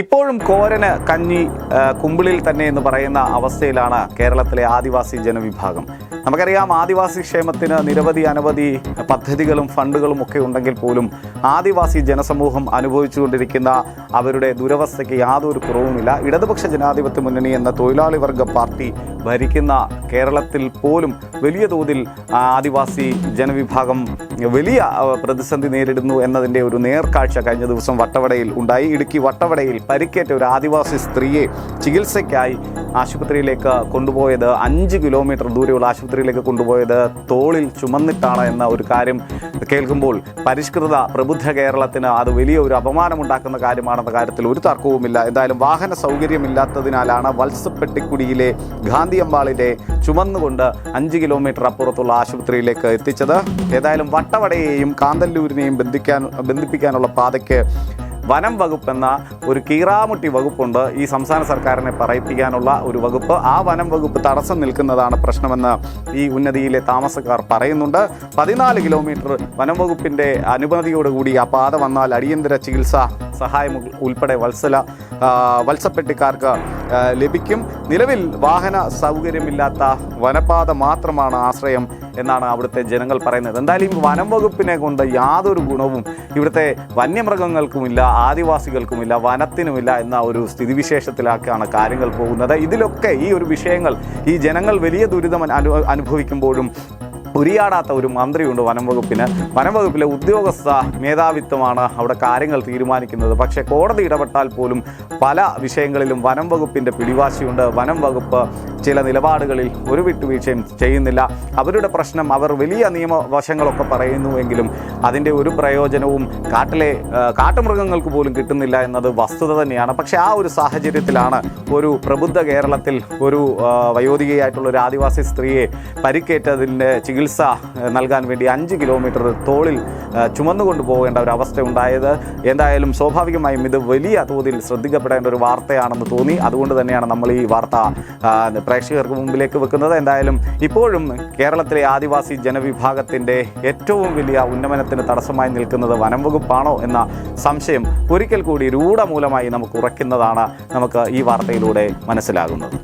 ഇപ്പോഴും കോരന് കഞ്ഞി കുമ്പിളിൽ തന്നെ എന്ന് പറയുന്ന അവസ്ഥയിലാണ് കേരളത്തിലെ ആദിവാസി ജനവിഭാഗം. നമുക്കറിയാം ആദിവാസി ക്ഷേമത്തിന് നിരവധി അനവധി പദ്ധതികളും ഫണ്ടുകളും ഒക്കെ ഉണ്ടെങ്കിൽ പോലും ആദിവാസി ജനസമൂഹം അനുഭവിച്ചുകൊണ്ടിരിക്കുന്ന അവരുടെ ദുരവസ്ഥയ്ക്ക് യാതൊരു കുറവുമില്ല. ഇടതുപക്ഷ ജനാധിപത്യ മുന്നണി എന്ന തൊഴിലാളി വർഗ പാർട്ടി ഭരിക്കുന്ന കേരളത്തിൽ പോലും വലിയ തോതിൽ ആദിവാസി ജനവിഭാഗം വലിയ പ്രതിസന്ധി നേരിടുന്നു എന്നതിന്റെ ഒരു നേർക്കാഴ്ച കഴിഞ്ഞ ദിവസം വട്ടവടയിൽ ഉണ്ടായി. ഇടുക്കി വട്ടവടയിൽ പരിക്കേറ്റ ഒരു ആദിവാസി സ്ത്രീയെ ചികിത്സയ്ക്കായി ആശുപത്രിയിലേക്ക് കൊണ്ടുപോയത് അഞ്ച് കിലോമീറ്റർ ദൂരെയുള്ള ആശുപത്രിയിലേക്ക് കൊണ്ടുപോയത് തോളിൽ ചുമന്നിട്ടാണ് എന്ന ഒരു കാര്യം കേൾക്കുമ്പോൾ പരിഷ്കൃത പ്രബുദ്ധ കേരളത്തിന് അത് വലിയ ഒരു അപമാനമുണ്ടാക്കുന്ന കാര്യമാണെന്ന കാര്യത്തിൽ ഒരു തർക്കവുമില്ല. എന്തായാലും വാഹന സൗകര്യമില്ലാത്തതിനാലാണ് വത്സപ്പെട്ടിക്കുടിയിലെ ഗാന്ധിയമ്പാളിനെ ചുമന്നുകൊണ്ട് അഞ്ച് കിലോമീറ്റർ അപ്പുറത്തുള്ള ആശുപത്രിയിലേക്ക് എത്തിച്ചത്. ഏതായാലും വട്ടവടയെയും കാന്തല്ലൂരിനെയും ബന്ധിക്കാൻ ബന്ധിപ്പിക്കാനുള്ള പാതയ്ക്ക് വനം വകുപ്പ് എന്ന ഒരു കീറാമുട്ടി വകുപ്പുണ്ട്. ഈ സംസ്ഥാന സർക്കാരിനെ പറയിപ്പിക്കാനുള്ള ഒരു വകുപ്പ്. ആ വനം വകുപ്പ് തടസ്സം നിൽക്കുന്നതാണ് പ്രശ്നമെന്ന് ഈ ഉന്നതിയിലെ താമസക്കാർ പറയുന്നുണ്ട്. പതിനാല് കിലോമീറ്റർ വനം വകുപ്പിന്റെ അനുമതിയോടുകൂടി ആ പാത വന്നാൽ അടിയന്തര ചികിത്സ സഹായം ഉൾ- ഉൾപ്പെടെ വത്സല വത്സപ്പെട്ടിക്കാർക്ക് ലഭിക്കും. നിലവിൽ വാഹന സൗകര്യമില്ലാത്ത വനപാത മാത്രമാണ് ആശ്രയം എന്നാണ് അവിടുത്തെ ജനങ്ങൾ പറയുന്നത്. എന്തായാലും വനം വകുപ്പിനെ കൊണ്ട് യാതൊരു ഗുണവും ഇവിടുത്തെ വന്യമൃഗങ്ങൾക്കുമില്ല ആദിവാസികൾക്കുമില്ല വനത്തിനുമില്ല എന്ന ഒരു സ്ഥിതിവിശേഷത്തിലാക്കാണ് കാര്യങ്ങൾ പോകുന്നത്. ഇതിലൊക്കെ ഈ ഒരു വിഷയങ്ങൾ ഈ ജനങ്ങൾ വലിയ ദുരിതം അനു അനുഭവിക്കുമ്പോഴും ഉരിയാടാത്ത ഒരു മന്ത്രിയുണ്ട് വനം വകുപ്പിന്. വനം വകുപ്പിലെ ഉദ്യോഗസ്ഥ മേധാവിത്വമാണ് അവിടെ കാര്യങ്ങൾ തീരുമാനിക്കുന്നത്. പക്ഷേ കോടതി ഇടപെട്ടാൽ പോലും പല വിഷയങ്ങളിലും വനം വകുപ്പിന്റെ പിടിവാശിയുണ്ട്. വനം വകുപ്പ് ചില നിലപാടുകളിൽ ഒരു വിട്ടുവീഴ്ചയും ചെയ്യുന്നില്ല. അവരുടെ പ്രശ്നം അവർ വലിയ നിയമവശങ്ങളൊക്കെ പറയുന്നുവെങ്കിലും അതിന്റെ ഒരു പ്രയോജനവും കാട്ടിലെ കാട്ടുമൃഗങ്ങൾക്ക് പോലും കിട്ടുന്നില്ല എന്നത് വസ്തുത തന്നെയാണ്. പക്ഷേ ആ ഒരു സാഹചര്യത്തിലാണ് ഒരു പ്രബുദ്ധ കേരളത്തിൽ ഒരു വയോധികയായിട്ടുള്ള ഒരു ആദിവാസി സ്ത്രീയെ പരിക്കേറ്റതിന്റെ ചികിത്സ നൽകാൻ വേണ്ടി അഞ്ച് കിലോമീറ്റർ തോളിൽ ചുമന്നുകൊണ്ട് പോകേണ്ട ഒരു അവസ്ഥ ഉണ്ടായത്. എന്തായാലും സ്വാഭാവികമായും ഇത് വലിയ തോതിൽ ശ്രദ്ധിക്കപ്പെടേണ്ട ഒരു വാർത്തയാണെന്ന് തോന്നി. അതുകൊണ്ട് തന്നെയാണ് നമ്മൾ ഈ വാർത്ത പ്രേക്ഷകർക്ക് മുമ്പിലേക്ക് വെക്കുന്നത് എന്തായാലും ഇപ്പോഴും കേരളത്തിലെ ആദിവാസി ജനവിഭാഗത്തിന്റെ ഏറ്റവും വലിയ ഉന്നമനത്തിന് തടസ്സമായി നിൽക്കുന്നത് വനം വകുപ്പാണോ എന്ന സംശയം ഒരിക്കൽ കൂടി രൂഢമൂലമായി നമുക്ക് ഉറയ്ക്കുന്നതാണ് നമുക്ക് ഈ വാർത്തയിലൂടെ മനസ്സിലാകുന്നത്.